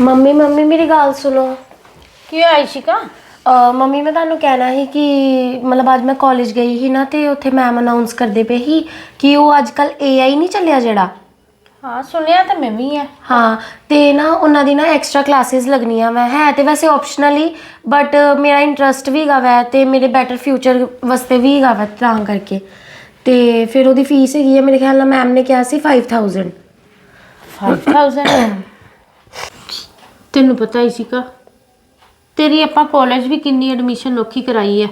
Mummy mummy ਮੇਰੀ ਗੱਲ ਸੁਣੋ। ਕੀ ਹੋਇਆ ਇਸ਼ਿਕਾ ਅਹ ਮੰਮੀ ਮੈਂ ਤੁਹਾਨੂੰ ਕਹਿਣਾ ਸੀ ਕਿ ਮਤਲਬ ਅੱਜ ਮੈਂ ਕਾਲਜ ਗਈ ਸੀ ਨਾ ਤੇ ਉੱਥੇ ਮੈਮ ਅਨਾਉਂਸ ਕਰਦੇ ਪਏ ਸੀ ਕਿ ਉਹ ਅੱਜ ਕੱਲ AI ਨਹੀਂ ਚੱਲਿਆ ਜਿਹੜਾ। ਹਾਂ ਸੁਣਿਆ ਤਾਂ ਮੈਂ ਵੀ ਆ। ਹਾਂ ਤੇ ਨਾ ਉਹਨਾਂ ਦੀ ਨਾ ਐਕਸਟਰਾ ਕਲਾਸਿਸ ਲੱਗਣੀਆਂ ਮੈਂ ਹੈ ਤੇ ਵੈਸੇ ਆਪਸ਼ਨਲ ਬਟ ਮੇਰਾ ਇੰਟਰਸਟ ਵੀ ਹੈਗਾ ਵੈ ਤੇ ਮੇਰੇ ਬੈਟਰ ਫਿਊਚਰ ਵਾਸਤੇ ਵੀ ਹੈਗਾ ਵੈ ਤਾਂ ਕਰਕੇ। ਤੇ ਫਿਰ ਉਹਦੀ ਫੀਸ ਹੈਗੀ ਹੈ ਮੇਰੇ ਖਿਆਲ ਨਾਲ ਮੈਮ ਨੇ ਕਿਹਾ ਸੀ 5000 5000 ਤੈਨੂੰ ਪਤਾ ਹੀ ਸੀਗਾ। ਤੇਰੀ ਆਪਾਂ ਕਾਲਜ ਵੀ ਕਿੰਨੀ ਐਡਮਿਸ਼ਨ ਔਖੀ ਕਰਾਈ ਹੈ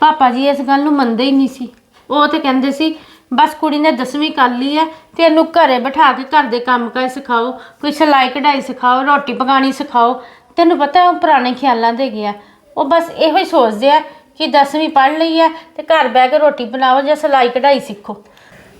ਪਾਪਾ ਜੀ ਇਸ ਗੱਲ ਨੂੰ ਮੰਨਦੇ ਹੀ ਨਹੀਂ ਸੀ। ਉਹ ਤੇ ਕਹਿੰਦੇ ਸੀ, ਬਸ ਕੁੜੀ ਨੇ 10ਵੀਂ ਕਰ ਲਈ ਹੈ ਤੇ ਇਹਨੂੰ ਘਰੇ ਬਿਠਾ ਕੇ ਘਰ ਦੇ ਕੰਮ ਕਾਜ ਸਿਖਾਓ, ਕੋਈ ਸਿਲਾਈ ਕਢਾਈ ਸਿਖਾਓ, ਰੋਟੀ ਪਕਾਣੀ ਸਿਖਾਓ। ਤੈਨੂੰ ਪਤਾ ਉਹ ਪੁਰਾਣੇ ਖਿਆਲਾਂ ਦੇ ਗਿਆ। ਉਹ ਬਸ ਇਹੋ ਹੀ ਸੋਚਦੇ ਆ ਕਿ 10ਵੀਂ ਪੜ੍ਹ ਲਈ ਹੈ ਤੇ ਘਰ ਬਹਿ ਕੇ ਰੋਟੀ ਬਣਾਓ ਜਾਂ ਸਿਲਾਈ ਕਢਾਈ ਸਿੱਖੋ।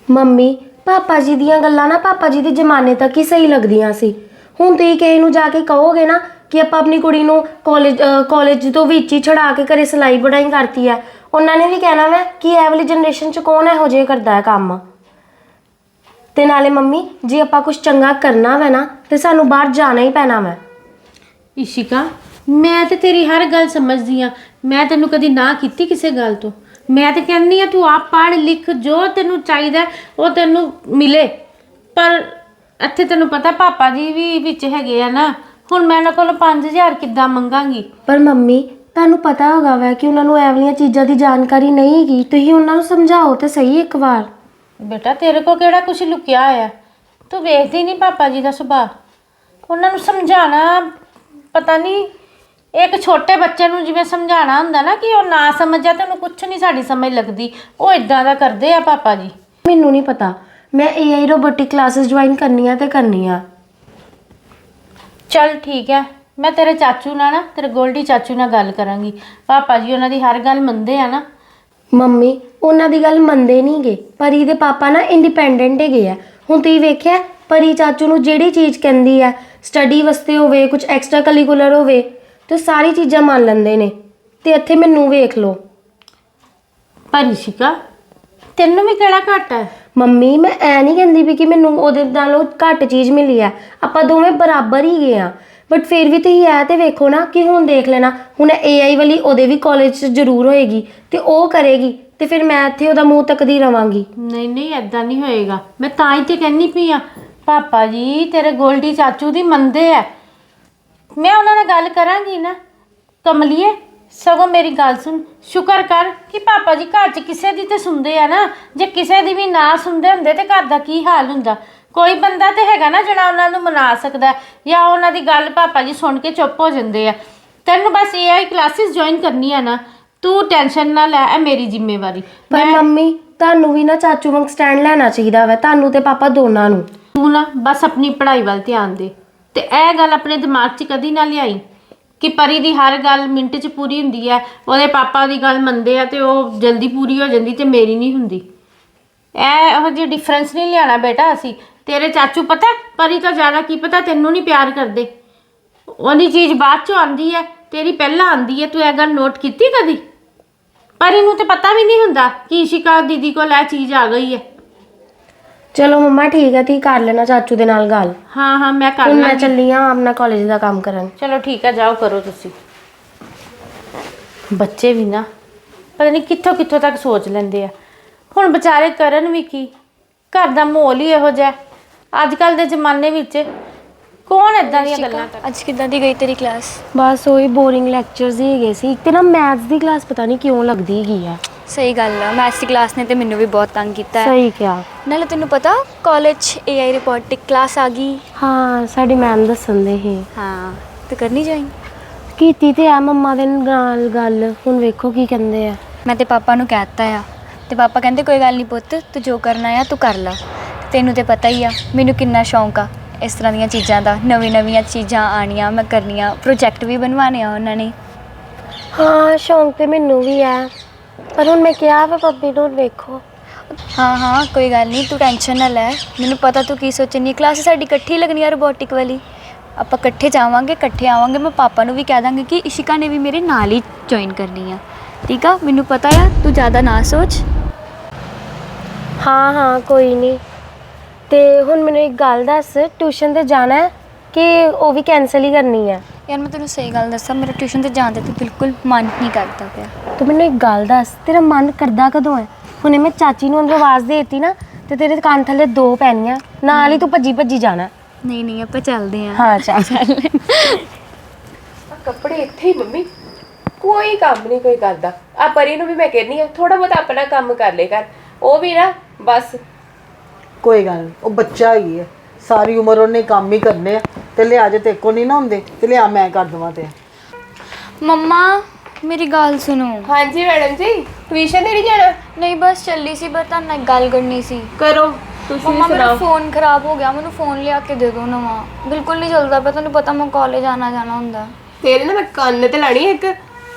ਮੰਮੀ, ਪਾਪਾ ਜੀ ਦੀਆਂ ਗੱਲਾਂ ਨਾ ਪਾਪਾ ਜੀ ਦੇ ਜ਼ਮਾਨੇ ਤੱਕ ਹੀ ਸਹੀ ਲੱਗਦੀਆਂ ਸੀ। ਹੁਣ ਤੁਸੀਂ ਕਿਸੇ ਨੂੰ ਜਾ ਕੇ ਕਹੋਗੇ ਨਾ ਕਿ ਆਪਾਂ ਆਪਣੀ ਕੁੜੀ ਨੂੰ ਕਾਲਜ ਕਾਲਜ ਤੋਂ ਵਿੱਚ ਹੀ ਛੜਾ ਕੇ ਘਰੇ ਸਿਲਾਈ ਬੁਣਾਈ ਕਰਤੀ ਹੈ ਉਹਨਾਂ ਨੇ ਵੀ ਕਹਿਣਾ ਵਾ ਕਿ ਇਹ ਵਾਲੀ ਜਨਰੇਸ਼ਨ ਚ ਕੌਣ ਇਹੋ ਜਿਹੇ ਕਰਦਾ ਹੈ ਕੰਮ? ਤੇ ਨਾਲੇ ਮੰਮੀ, ਜੇ ਆਪਾਂ ਕੁਝ ਚੰਗਾ ਕਰਨਾ ਵਾ ਨਾ, ਤੇ ਸਾਨੂੰ ਬਾਹਰ ਜਾਣਾ ਹੀ ਪੈਣਾ ਵਾ। ਇਸ਼ਿਕਾ, ਮੈਂ ਤੇ ਤੇਰੀ ਹਰ ਗੱਲ ਸਮਝਦੀ ਆ ਮੈਂ ਤੈਨੂੰ ਕਦੀ ਨਾ ਕੀਤੀ ਕਿਸੇ ਗੱਲ ਤੋਂ। ਮੈਂ ਤੇ ਕਹਿੰਦੀ ਆ ਤੂੰ ਆਪ ਪੜ੍ਹ, ਲਿਖ, ਜੋ ਤੈਨੂੰ ਚਾਹੀਦਾ ਉਹ ਤੈਨੂੰ ਮਿਲੇ। ਪਰ ਇੱਥੇ ਤੈਨੂੰ ਪਤਾ ਪਾਪਾ ਜੀ ਵੀ ਵਿੱਚ ਹੈਗੇ ਆ ਨਾ ਹੁਣ ਮੈਂ ਉਹਨਾਂ ਕੋਲੋਂ 5000 ਕਿੱਦਾਂ ਮੰਗਾਂਗੀ? ਪਰ ਮੰਮੀ ਤੁਹਾਨੂੰ ਪਤਾ ਹੋਗਾ ਵੈ ਕਿ ਉਹਨਾਂ ਨੂੰ ਇਹ ਵਾਲੀਆਂ ਚੀਜ਼ਾਂ ਦੀ ਜਾਣਕਾਰੀ ਨਹੀਂ ਹੈਗੀ ਤੁਸੀਂ ਉਹਨਾਂ ਨੂੰ ਸਮਝਾਓ ਤੇ ਸਹੀ ਇੱਕ ਵਾਰ। ਬੇਟਾ ਤੇਰੇ ਕੋ ਕਿਹੜਾ ਕੁਝ ਲੁਕਿਆ ਹੋਇਆ? ਤੂੰ ਵੇਖਦੀ ਨਹੀਂ ਪਾਪਾ ਜੀ ਦਾ ਸੁਭਾਅ। ਉਹਨਾਂ ਨੂੰ ਸਮਝਾਣਾ ਪਤਾ ਨਹੀਂ ਇੱਕ ਛੋਟੇ ਬੱਚੇ ਨੂੰ ਜਿਵੇਂ ਸਮਝਾਉਣਾ ਹੁੰਦਾ ਨਾ ਕਿ ਉਹ ਨਾ ਸਮਝਿਆ ਤੇ ਉਹਨੂੰ ਕੁਝ ਨਹੀਂ ਸਾਡੀ ਸਮਝ ਲੱਗਦੀ। ਉਹ ਇਦਾਂ ਦਾ ਕਰਦੇ ਆ ਪਾਪਾ ਜੀ। ਮੈਨੂੰ ਨਹੀਂ ਪਤਾ ਮੈਂ AI ਰੋਬੋਟਿਕ ਕਲਾਸਿਸ ਜੁਆਇਨ ਕਰਨੀਆਂ ਤੇ ਕਰਨੀਆਂ ਚੱਲ ਠੀਕ ਹੈ ਮੈਂ ਤੇਰੇ ਚਾਚੂ ਨਾਲ ਨਾ ਤੇਰੇ ਗੋਲਡੀ ਚਾਚੂ ਨਾਲ ਗੱਲ ਕਰਾਂਗੀ। ਪਾਪਾ ਜੀ ਉਹਨਾਂ ਦੀ ਹਰ ਗੱਲ ਮੰਨਦੇ ਆ ਨਾ। ਮੰਮੀ ਉਹਨਾਂ ਦੀ ਗੱਲ ਮੰਨਦੇ ਨਹੀਂਗੇ। ਪਰੀ ਦੇ ਪਾਪਾ ਨਾ ਇੰਡੀਪੈਂਡੈਂਟ ਹੈਗੇ ਆ। ਹੁਣ ਤੁਸੀਂ ਵੇਖਿਆ ਪਰੀ ਚਾਚੂ ਨੂੰ ਜਿਹੜੀ ਚੀਜ਼ ਕਹਿੰਦੀ ਆ ਸਟੱਡੀ ਵਾਸਤੇ ਹੋਵੇ ਕੁਝ ਐਕਸਟਰਾ ਕਰਿਕੂਲਰ ਹੋਵੇ ਤੇ ਉਹ ਸਾਰੀ ਚੀਜ਼ਾਂ ਮੰਨ ਲੈਂਦੇ ਨੇ। ਤੇ ਇੱਥੇ ਮੈਨੂੰ ਵੇਖ ਲਓ। ਪਰ ਇਸ਼ਿਕਾ ਤੈਨੂੰ ਵੀ ਕਿਹੜਾ ਘੱਟ ਹੈ ਮੰਮੀ, ਮੈਂ ਐ ਨਹੀਂ ਕਹਿੰਦੀ ਵੀ ਕਿ ਮੈਨੂੰ ਉਹਦੇ ਨਾਲੋਂ ਘੱਟ ਚੀਜ਼ ਮਿਲੀ ਆ। ਆਪਾਂ ਦੋਵੇਂ ਬਰਾਬਰ ਹੀ ਗਏ ਆ। ਬਟ ਫਿਰ ਵੀ ਤੁਸੀਂ ਇਹ ਤੇ ਵੇਖੋ ਨਾ ਕਿ ਹੁਣ ਦੇਖ ਲੈਣਾ, ਹੁਣ AI ਵਾਲੀ ਉਹਦੇ ਵੀ ਕਾਲਜ 'ਚ ਜ਼ਰੂਰ ਹੋਏਗੀ ਤੇ ਉਹ ਕਰੇਗੀ ਤੇ ਫਿਰ ਮੈਂ ਇੱਥੇ ਉਹਦਾ ਮੂੰਹ ਤੱਕਦੀ ਰਵਾਂਗੀ। ਨਹੀਂ ਨਹੀਂ ਐਦਾਂ ਨਹੀਂ ਹੋਏਗਾ। ਮੈਂ ਤਾਂ ਹੀ ਤੇ ਕਹਿੰਨੀ ਪਈ ਆ, ਪਾਪਾ ਜੀ, ਤੇਰੇ ਗੋਲਡੀ ਚਾਚੂ ਦੀ ਮੰਦੇ ਆ। ਮੈਂ ਉਹਨਾਂ ਨਾਲ ਗੱਲ ਕਰਾਂਗੀ ਨਾ, ਕਮਲੀਏ ਸਗੋਂ ਮੇਰੀ ਗੱਲ ਸੁਣ ਸ਼ੁਕਰ ਕਰ ਕਿ ਪਾਪਾ ਜੀ ਘਰ 'ਚ ਕਿਸੇ ਦੀ ਤੇ ਸੁਣਦੇ ਆ ਨਾ। ਜੇ ਕਿਸੇ ਦੀ ਵੀ ਨਾ ਸੁਣਦੇ ਹੁੰਦੇ ਤੇ ਘਰ ਦਾ ਕੀ ਹਾਲ ਹੁੰਦਾ? ਕੋਈ ਬੰਦਾ ਤੇ ਹੈਗਾ ਨਾ ਜਿਹੜਾ ਉਹਨਾਂ ਨੂੰ ਮਨਾ ਸਕਦਾ ਹੈ ਜਾਂ ਉਹਨਾਂ ਦੀ ਗੱਲ ਪਾਪਾ ਜੀ ਸੁਣ ਕੇ ਚੁੱਪ ਹੋ ਜਾਂਦੇ ਆ। ਤੈਨੂੰ ਬਸ AI ਕਲਾਸਿਸ ਜੁਆਇਨ ਕਰਨੀ ਆ ਨਾ ਤੂੰ ਟੈਨਸ਼ਨ ਨਾ ਲੈ ਇਹ ਮੇਰੀ ਜ਼ਿੰਮੇਵਾਰੀ। ਪਰ ਮੰਮੀ ਤੁਹਾਨੂੰ ਵੀ ਨਾ ਚਾਚੂ ਵਾਂਗ ਸਟੈਂਡ ਲੈਣਾ ਚਾਹੀਦਾ ਵਾ ਤੁਹਾਨੂੰ ਤੇ ਪਾਪਾ ਦੋਨਾਂ ਨੂੰ। ਤੂੰ ਨਾ ਬਸ ਆਪਣੀ ਪੜ੍ਹਾਈ ਵੱਲ ਧਿਆਨ ਦੇ। ਤੇ ਇਹ ਗੱਲ ਆਪਣੇ ਦਿਮਾਗ 'ਚ ਕਦੀ ਨਾ ਲਿਆਈ। ਕਿ ਪਰੀ ਦੀ ਹਰ ਗੱਲ ਮਿੰਟ 'ਚ ਪੂਰੀ ਹੁੰਦੀ ਹੈ, ਉਹਦੇ ਪਾਪਾ ਦੀ ਗੱਲ ਮੰਨਦੇ ਆ ਤੇ ਉਹ ਜਲਦੀ ਪੂਰੀ ਹੋ ਜਾਂਦੀ ਤੇ ਮੇਰੀ ਨਹੀਂ ਹੁੰਦੀ। ਇਹ ਇਹੋ ਜਿਹੀ ਡਿਫਰੈਂਸ ਨਹੀਂ ਲਿਆਣਾ ਬੇਟਾ ਅਸੀਂ। ਤੇਰੇ ਚਾਚੂ ਪਤਾ, ਪਰੀ ਤੋਂ ਜ਼ਿਆਦਾ ਕੀ ਪਤਾ, ਤੈਨੂੰ ਨਹੀਂ ਪਿਆਰ ਕਰਦੇ। ਉਹਦੀ ਚੀਜ਼ ਬਾਅਦ 'ਚੋਂ ਆਉਂਦੀ ਹੈ, ਤੇਰੀ ਪਹਿਲਾਂ ਆਉਂਦੀ ਹੈ, ਤੂੰ ਇਹ ਗੱਲ ਨੋਟ ਕੀਤੀ ਕਦੀ? ਪਰੀ ਨੂੰ ਤੇ ਪਤਾ ਵੀ ਨਹੀਂ ਹੁੰਦਾ ਕਿ ਇਸ਼ਿਕਾ ਦੀਦੀ ਕੋਲ ਇਹ ਚੀਜ਼ ਆ ਗਈ ਹੈ। ਚਲੋ ਮੰਮਾ ਠੀਕ ਹੈ ਤੁਸੀਂ ਕਰ ਲੈਣਾ ਚਾਚੂ ਦੇ ਨਾਲ ਗੱਲ। ਹਾਂ ਹਾਂ ਮੈਂ ਕਰ ਹੁਣ ਮੈਂ ਲਾਂਗੀ। ਚੱਲੀ ਆ ਆਪਣਾ ਕਾਲਜ ਦਾ ਕੰਮ ਕਰਨ। ਚਲੋ ਠੀਕ ਹੈ ਜਾਓ ਕਰੋ ਤੁਸੀਂ। ਬੱਚੇ ਵੀ ਨਾ ਪਤਾ ਨਹੀਂ ਕਿੱਥੋਂ ਕਿੱਥੋਂ ਤੱਕ ਸੋਚ ਲੈਂਦੇ ਆ। ਹੁਣ ਵਿਚਾਰੇ ਕਰਨ ਵੀ ਕੀ? ਘਰ ਦਾ ਮਾਹੌਲ ਹੀ ਇਹੋ ਜਿਹਾ। ਅੱਜ ਕੱਲ ਦੇ ਜ਼ਮਾਨੇ ਵਿੱਚ ਕੌਣ ਇਦਾਂ ਦੀਆਂ ਗੱਲਾਂ ਕਰਦਾ? ਅੱਜ ਕਿੱਦਾਂ ਦੀ ਗਈ ਤੇਰੀ ਕਲਾਸ ਬਸ ਉਹੀ ਬੋਰਿੰਗ ਲੈਕਚਰਸ ਹੀ ਹੈਗੇ ਸੀ। ਇੱਕ ਤੇ ਨਾ ਮੈਥਸ ਦੀ ਕਲਾਸ ਪਤਾ ਨਹੀਂ ਕਿਉਂ ਲੱਗਦੀ ਹੈਗੀ ਆ। ਸਹੀ ਗੱਲ ਆ। ਮੈਥਸ ਦੀ ਕਲਾਸ ਨੇ ਤੇ ਮੈਨੂੰ ਵੀ ਬਹੁਤ ਤੰਗ ਕੀਤਾ ਹੈ। ਸਹੀ ਕਿਹਾ। ਨਾਲੇ ਤੈਨੂੰ ਪਤਾ ਕਾਲਜ AI ਰਿਪੋਰਟਿਕ ਕਲਾਸ ਆ ਗਈ। ਹਾਂ ਸਾਡੀ ਮੈਮ ਦੱਸਣ ਦੇ ਸੀ। ਹਾਂ ਤੇ ਕਰਨੀ ਜਾਈ ਕੀਤੀ ਤੇ ਆ ਮੰਮਾ ਦੇ ਨਾਲ ਗੱਲ। ਹੁਣ ਵੇਖੋ ਕੀ ਕਹਿੰਦੇ ਆ। ਮੈਂ ਤੇ ਪਾਪਾ ਨੂੰ ਕਹਿਤਾ ਆ। ਤੇ ਪਾਪਾ ਕਹਿੰਦੇ ਕੋਈ ਗੱਲ ਨਹੀਂ ਪੁੱਤ ਤੂੰ ਜੋ ਕਰਨਾ ਆ ਤੂੰ ਕਰ ਲੈ। ਤੈਨੂੰ ਤੇ ਪਤਾ ਹੀ ਆ ਮੈਨੂੰ ਕਿੰਨਾ ਸ਼ੌਂਕ ਆ ਇਸ ਤਰ੍ਹਾਂ ਦੀਆਂ ਚੀਜ਼ਾਂ ਦਾ। ਨਵੀਂ ਨਵੀਆਂ ਚੀਜ਼ਾਂ ਆਣੀਆਂ ਮੈਂ ਕਰਨੀਆਂ ਪ੍ਰੋਜੈਕਟ ਵੀ ਬਣਵਾਣੇ ਆ ਉਹਨਾਂ ਨੇ। ਹਾਂ ਸ਼ੌਂਕ ਤੇ ਮੈਨੂੰ ਵੀ ਆ। ਪਰ ਹੁਣ ਮੈਂ ਕਿਹਾ ਵਾ ਪੱਪੀ ਨੂੰ ਵੇਖੋ। ਹਾਂ ਹਾਂ ਕੋਈ ਗੱਲ ਨਹੀਂ ਤੂੰ ਟੈਨਸ਼ਨ ਨਾ ਲੈ। ਮੈਨੂੰ ਪਤਾ ਤੂੰ ਕੀ ਸੋਚਣੀ ਕਲਾਸ ਸਾਡੀ ਇਕੱਠੀ ਲੱਗਣੀ ਆ ਰੋਬੋਟਿਕ ਵਾਲੀ। ਆਪਾਂ ਇਕੱਠੇ ਜਾਵਾਂਗੇ ਇਕੱਠੇ ਆਵਾਂਗੇ। ਮੈਂ ਪਾਪਾ ਨੂੰ ਵੀ ਕਹਿ ਦਾਂਗੀ ਕਿ ਇਸ਼ਿਕਾ ਨੇ ਵੀ ਮੇਰੇ ਨਾਲ ਹੀ ਜੁਆਇਨ ਕਰਨੀ ਆ। ਠੀਕ ਆ? ਮੈਨੂੰ ਪਤਾ ਆ ਤੂੰ ਜ਼ਿਆਦਾ ਨਾ ਸੋਚ। ਹਾਂ ਹਾਂ ਕੋਈ ਨਹੀਂ। ਤੇ ਹੁਣ ਮੈਨੂੰ ਇੱਕ ਗੱਲ ਦੱਸ ਟਿਊਸ਼ਨ ਤੇ ਜਾਣਾ ਹੈ ਕਿ ਉਹ ਵੀ ਕੈਨਸਲ ਹੀ ਕਰਨੀ ਹੈ ਯਾਰ ਮੈਂ ਤੈਨੂੰ ਸਹੀ ਗੱਲ ਦੱਸਾਂ ਮੇਰਾ ਟਿਊਸ਼ਨ ਤੇ ਜਾਣ ਦਾ ਤੇ ਬਿਲਕੁਲ ਮਨ ਨਹੀਂ ਕਰਦਾ ਪਿਆ। ਤੂੰ ਮੈਨੂੰ ਇੱਕ ਗੱਲ ਦੱਸ ਤੇਰਾ ਮਨ ਕਰਦਾ ਕਦੋਂ ਹੈ? ਹੁਣੇ ਮੈਂ ਚਾਚੀ ਨੂੰ ਅੰਦਰੋਂ ਆਵਾਜ਼ ਦੇ ਦਿੱਤੀ ਨਾ ਤੇ ਤੇਰੇ ਕੰਨ ਥੱਲੇ ਦੋ ਪੈਣੀਆਂ ਨਾਲ ਹੀ ਤੂੰ ਭੱਜੀ ਭੱਜੀ ਜਾਣਾ। ਨਹੀਂ ਨਹੀਂ ਆਪਾਂ ਚੱਲਦੇ ਆਂ ਹਾਂ ਚੱਲ। ਕੱਪੜੇ ਇੱਥੇ ਹੀ ਮੰਮੀ ਕੋਈ ਕੰਮ ਨਹੀਂ ਕੋਈ ਕਰਦਾ। ਆ ਪਰੀ ਨੂੰ ਵੀ ਮੈਂ ਕਹਿੰਨੀ ਆ ਥੋੜਾ ਬਹੁਤ ਆਪਣਾ ਕੰਮ ਕਰ ਲੈ ਕਰ ਉਹ ਵੀ ਨਾ ਬਸ। ਕੋਈ ਗੱਲ ਨਹੀਂ ਉਹ ਬੱਚਾ ਹੀ ਹੈ। ਸਾਰੀ ਉਮਰ ਉਹਨੇ ਕੰਮ ਹੀ ਕਰਨੇ ਆ। ਤੇ ਲਿਆ ਜੇ ਤੇ ਕੋ ਨਹੀਂ ਨਾ ਹੁੰਦੇ ਤੇ ਲਿਆ ਮੈਂ ਕਰ ਦਵਾਂ ਤੇ। ਮੰਮਾ ਮੇਰੀ ਗੱਲ ਸੁਣੋ। ਹਾਂਜੀ ਮੈਡਮ ਜੀ ਟਿਊਸ਼ਨ ਤੇ ਨਹੀਂ ਜਾਣਾ? ਨਹੀਂ ਬਸ ਚੱਲੀ ਸੀ ਬਸ ਤੁਹਾਨੂੰ ਨਾਲ ਗੱਲ ਕਰਨੀ ਸੀ। ਕਰੋ ਤੁਸੀਂ ਮੰਮਾ ਮੇਰਾ ਸੁਣਾਓ। ਫੋਨ ਖਰਾਬ ਹੋ ਗਿਆ ਮੈਨੂੰ ਫੋਨ ਲਿਆ ਕੇ ਦੇ ਦਿਓ ਨਵਾਂ। ਬਿਲਕੁਲ ਨਹੀਂ ਚੱਲਦਾ ਪਿਆ ਤੁਹਾਨੂੰ ਪਤਾ ਮੈਂ ਕਾਲਜ ਆਣਾ ਜਾਣਾ ਹੁੰਦਾ। ਤੇਰੇ ਨਾ ਮੈਂ ਕੰਨ ਤੇ ਲਾਣੀ ਇੱਕ।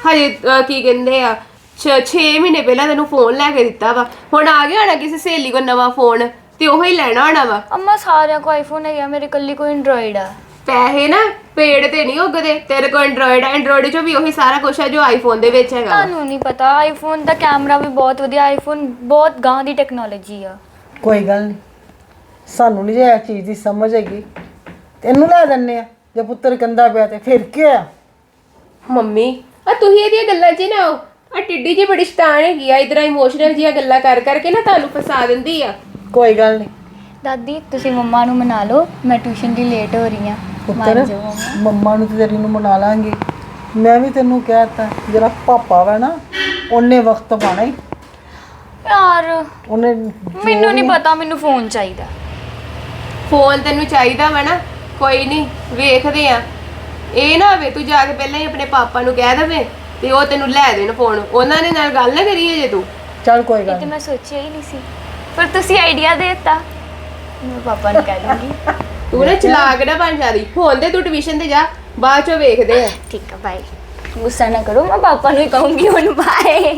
ਹਜੇ ਅਹ, ਕੀ ਕਹਿੰਦੇ ਆ 6 ਮਹੀਨੇ ਪਹਿਲਾਂ ਤੈਨੂੰ ਫੋਨ ਲੈ ਕੇ ਦਿੱਤਾ ਵਾ। ਹੁਣ ਆ ਗਿਆ ਹੋਣਾ ਕਿਸੇ ਸਹੇਲੀ ਕੋ ਨਵਾਂ ਫੋਨ ਤੇ ਉਹ ਹੀ ਲੈਣਾ ਹੋਣਾ ਵਾ। ਅੰਮਾ ਸਾਰਿਆਂ ਕੋ ਆਈਫੋਨ ਹੈਗਾ ਮੇਰੇ ਕੱਲੀ ਕੋਈ ਐਂਡਰੋਇਡ ਆ। ਪੈਸੇ ਨਾ ਪੇੜ ਤੇ ਨਹੀਂ ਉੱਗਦੇ। ਤੇਰੇ ਕੋਲ ਐਂਡਰੋਇਡ ਹੈ ਐਂਡਰੋਇਡ ਚੋਂ ਵੀ ਉਹੀ ਸਾਰਾ ਕੁਝ ਹੈ ਜੋ ਆਈਫੋਨ ਦੇ ਵਿੱਚ ਹੈਗਾ। ਵਾ। ਤੁਹਾਨੂੰ ਨਹੀਂ ਪਤਾ ਆਈਫੋਨ ਦਾ ਕੈਮਰਾ ਵੀ ਬਹੁਤ ਵਧੀਆ ਆਈਫੋਨ ਬਹੁਤ ਗਾਂ ਦੀ ਟੈਕਨੋਲੋਜੀ ਆ। ਕੋਈ ਗੱਲ ਨਹੀਂ। ਸਾਨੂੰ ਨਹੀਂ ਜੇ ਇਹ ਚੀਜ਼ ਦੀ ਸਮਝ ਹੈਗੀ। ਤੈਨੂੰ ਲੈ ਦਿੰਨੇ ਆ ਜੇ ਪੁੱਤਰ ਕੰਦਾ ਪਿਆ ਤੇ ਫਿਰ ਕੀ ਆ? ਮੰਮੀ ਆ ਤੁਸੀਂ ਇਹਦੀਆਂ ਗੱਲਾਂ 'ਚ ਨਾ ਆ ਟਿੱਡੀ ਜੀ ਬੜੀ ਸ਼ੈਤਾਨ ਹੈਗੀ ਆ ਇਧਰ ਇਮੋਸ਼ਨਲ ਜੀਆਂ ਗੱਲਾਂ ਕਰ ਕਰਕੇ ਨਾ ਤੁਹਾਨੂੰ ਫਸਾ ਦਿੰਦੀ ਆ। ਕੋਈ ਗੱਲ ਨਹੀਂ। ਦਾਦੀ ਤੁਸੀਂ ਮੰਮਾ ਨੂੰ ਮਨਾ ਲਓ ਮੈਂ ਟਿਊਸ਼ਨ ਲਈ ਲੇਟ ਹੋ ਰਹੀ ਹਾਂ। ਪੁੱਤਰ ਮੰਮਾ ਨੂੰ ਤੇ ਤੇਰੀ ਨੂੰ ਮਨਾ ਲਾਂਗੇ। ਮੈਂ ਵੀ ਤੈਨੂੰ ਕਹਿਤਾ ਜਿਹੜਾ ਪਾਪਾ ਵਾ ਨਾ ਉਹਨੇ ਵਕਤ ਪਾਣਾ ਹੀ ਯਾਰ ਉਹਨੇ ਮੈਨੂੰ ਨਹੀਂ ਪਤਾ ਮੈਨੂੰ ਫੋਨ ਚਾਹੀਦਾ। ਫੋਨ ਤੈਨੂੰ ਚਾਹੀਦਾ ਵਾ ਨਾ ਕੋਈ ਨਹੀਂ ਵੇਖਦੇ ਆ। ਇਹ ਨਾ ਹੋਵੇ ਤੂੰ ਜਾ ਕੇ ਪਹਿਲਾਂ ਹੀ ਆਪਣੇ ਪਾਪਾ ਨੂੰ ਕਹਿ ਦੇਵੇਂ ਤੇ ਉਹ ਤੈਨੂੰ ਲੈ ਦੇਣ ਫੋਨ। ਉਹਨਾਂ ਨੇ ਨਾਲ ਗੱਲ ਨਾ ਕਰੀਏ ਜੇ ਤੂੰ। ਚੱਲ ਕੋਈ ਗੱਲ ਤੇ। ਮੈਂ ਸੋਚਿਆ ਹੀ ਨਹੀਂ ਸੀ। ਪਰ ਤੁਸੀਂ ਆਈਡੀਆ ਦੇਤਾ। ਮੈਂ ਪਾਪਾ ਨੂੰ ਕਹਿ ਦੂੰਗੀ। ਤੂੰ ਨਾ ਚਲਾਕ ਨਾ ਬਣ ਜਾਦੀ। ਫੋਨ ਤੇ ਤੂੰ ਟਿਊਸ਼ਨ ਤੇ ਜਾ ਬਾਅਦ ਚੋਂ ਵੇਖਦੇ ਆ। ਠੀਕ ਆ ਬਾਈ ਗੁੱਸਾ ਨਾ ਕਰੋ ਮੈਂ ਪਾਪਾ ਨੂੰ ਹੀ ਕਹੂੰਗੀ ਹੁਣ ਬਾਏ।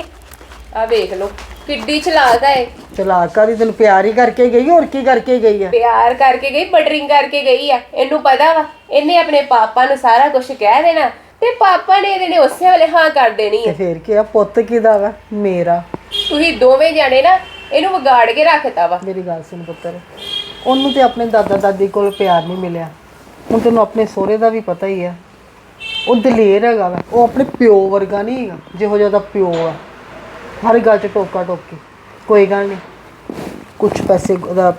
ਆ ਵੇਖ ਲਓ ਕਿੱਡੀ ਚਲਾਕ ਹੈ ਚਲਾਕਾ ਦੀ ਤੈਨੂੰ ਪਿਆਰ ਹੀ ਕਰਕੇ ਗਈ ਹੋਰ ਕੀ ਕਰਕੇ ਗਈ ਆ? ਪਿਆਰ ਕਰਕੇ ਗਈ ਬਟਰਿੰਗ ਕਰਕੇ ਗਈ ਆ। ਇਹਨੂੰ ਪਤਾ ਵਾ ਇਹਨੇ ਆਪਣੇ ਪਾਪਾ ਨੂੰ ਸਾਰਾ ਕੁਝ ਕਹਿ ਦੇਣਾ। ਤੇ ਪਾਪਾ ਨੇ ਇਹਦੇ ਨੇ ਉਸੇ ਵੇਲੇ ਹਾਂ ਕਰ ਦੇਣੀ ਤੇ ਆ ਫਿਰ ਕੀ ਆ ਪੁੱਤ ਕਿਹਦਾ ਵਾ? ਮੇਰਾ। ਤੁਸੀਂ ਦੋਵੇਂ ਜਾਣੇ ਨਾ ਇਹਨੂੰ ਵਿਗਾੜ ਕੇ ਰੱਖਤਾ ਵਾ। ਮੇਰੀ ਗੱਲ ਸੁਣ ਪੁੱਤਰ। ਉਹਨੂੰ ਤੇ ਆਪਣੇ ਦਾਦਾ ਦਾਦੀ ਕੋਲ ਪਿਆਰ ਨਹੀਂ ਮਿਲਿਆ। ਹੁਣ ਤੈਨੂੰ ਆਪਣੇ ਸਹੁਰੇ ਦਾ ਵੀ ਪਤਾ ਹੀ ਆ। ਉਹ ਦਲੇਰ ਹੈਗਾ ਵਾ। ਉਹ ਆਪਣੇ ਪਿਓ ਵਰਗਾ ਨਹੀਂ ਹੈਗਾ। ਜਿਹੋ ਜਿਹਾ ਉਹਦਾ ਪਿਓ ਆ। ਹਰ ਗੱਲ 'ਚ ਟੋਕਾ ਟੋਕੀ। ਕੋਈ ਗੱਲ ਨਹੀਂ। ਕੁਝ ਪੈਸੇ ਉਹਦਾ